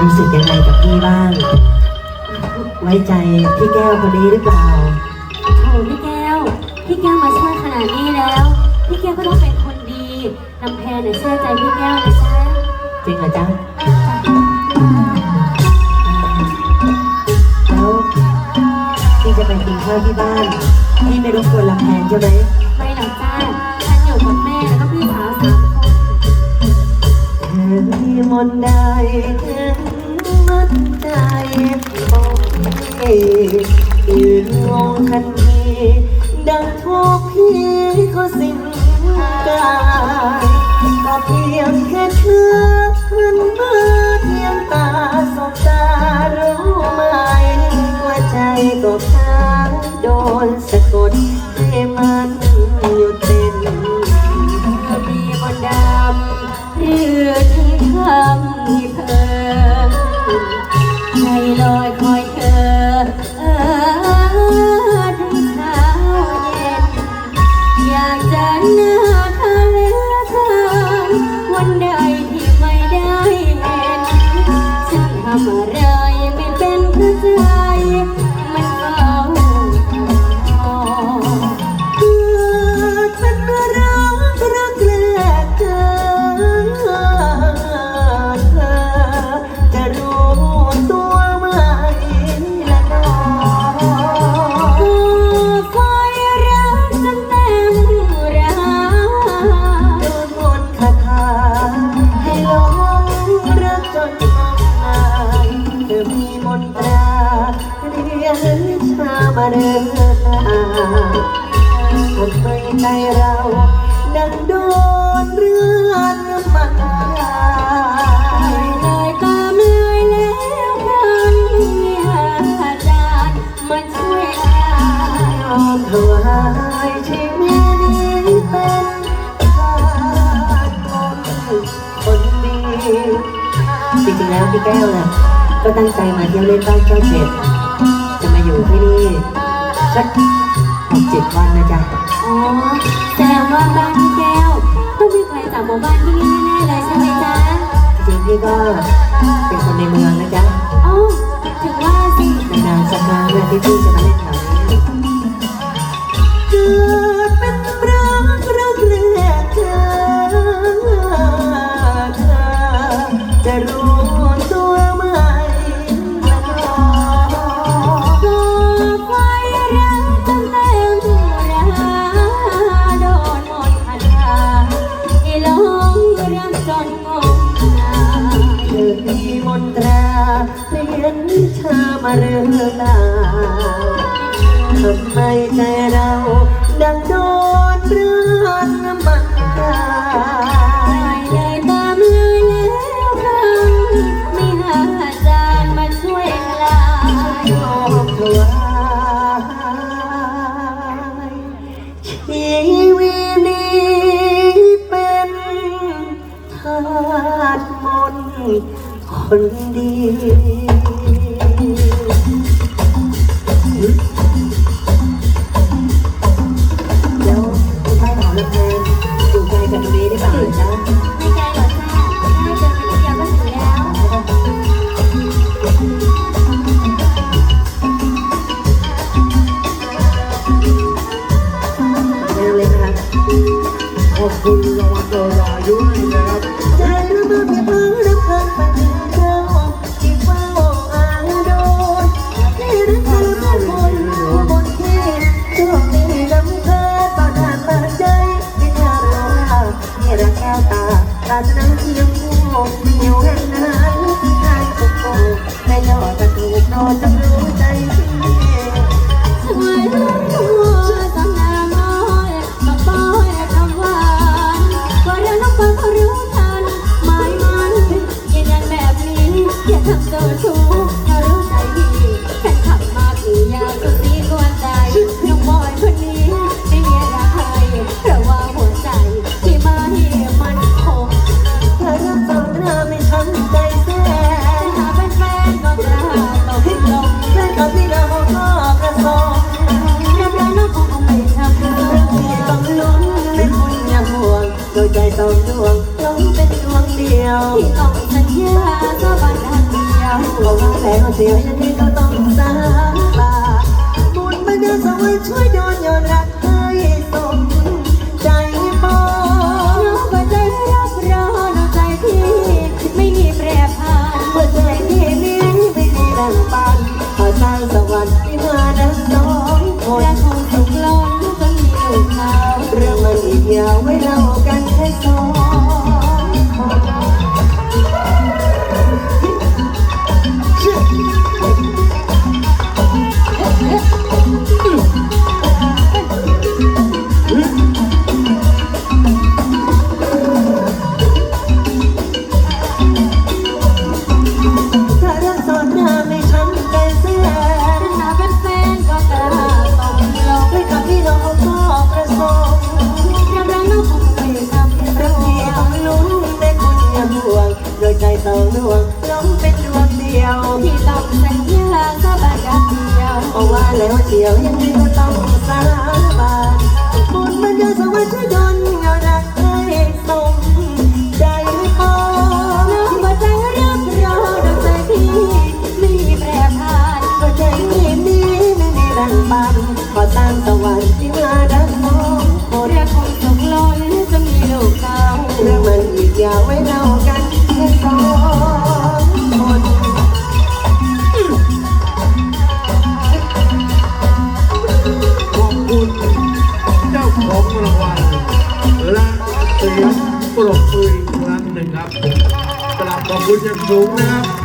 รู้สึกยังไงกับพี่บ้าง ไว้ใจพี่แก้วคนนี้หรือเปล่าโถพี่แก้ว พี่แก้วมาช่วยขนาดนี้แล้ว พี่แก้วก็ต้องเป็นคนดีลำแพนเนี่ยเชื่อใจพี่แก้วนะจ๊ะจริงเหรอจ๊ะแล้วพี่จะไปกินข้าวที่บ้านพี่ไม่รบกวนลำแพนใช่ไหมไม่หรอกจ้าฉันอยู่กับแม่แล้วก็พี่สาวสามคน เธอมีมนต์ได้ถึงมัด ใจของพี่ยืนงงทันทีดังทุกพี่เขาสิ้นกายก็เพียงแค่เธอมันมาเทียมตาสบตารู้ไหมว่าใจก็ค้างโดนสะกดให้มันหยุด ให้ใจเราดังโดนเรือนมันพรายเลยตามเลยแล้วกันอาจารย์มาช่วยได้ยอมถวายชีวิตนี้เป็นทานคนคนดีจริงๆแล้วพี่แก้วน่ะก็ตั้งใจมาเที่ยวเล่นบ้านเจ้าเจ็ดจะมาอยู่ที่นี่สักหกเจ็ดวันนะจ๊ะ อ๋อแสดงว่าบ้านพี่แก้วต้องมีใครจากหมู่บ้านที่นี่แน่ๆเลยใช่ไหมจ๊ะจริงพี่ก็เป็นคนในเมืองนะจ๊ะอ๋อถึงว่าสินานๆสักครั้งนะที่พี่จะมาเล่นแถว นวิชามาเรื่องราทำไมใจเราดังโดนเรือนน้ำมันกาไปยเลยตามเลยแล้วกันไม่หาอาจารย์มาช่วยคลายยอมถวายชีวิตนี้เป็นทาสมนต์คนดี คุณรางวัลโดรายุด้วยนะครับ ใจสองดวงล้มเป็นดวงเดียวที่ต้องสัญญาก็บันดาลเพราะว่าแล้วเสียยังไงก็ต้องสาบาบุญมาเดินสวรรค์ช่วยโดนย้อนรักให้สม สองดวงล้มเป็นดวงเดียว ที่ต้องสัญญาสาบานกันเดียวเพราะว่าแล้วเดียวยังไงก็ต้องสาบานบุญมันยังสวรรค์ช่วย กราบขอบคุณอย่างสูงนะครับ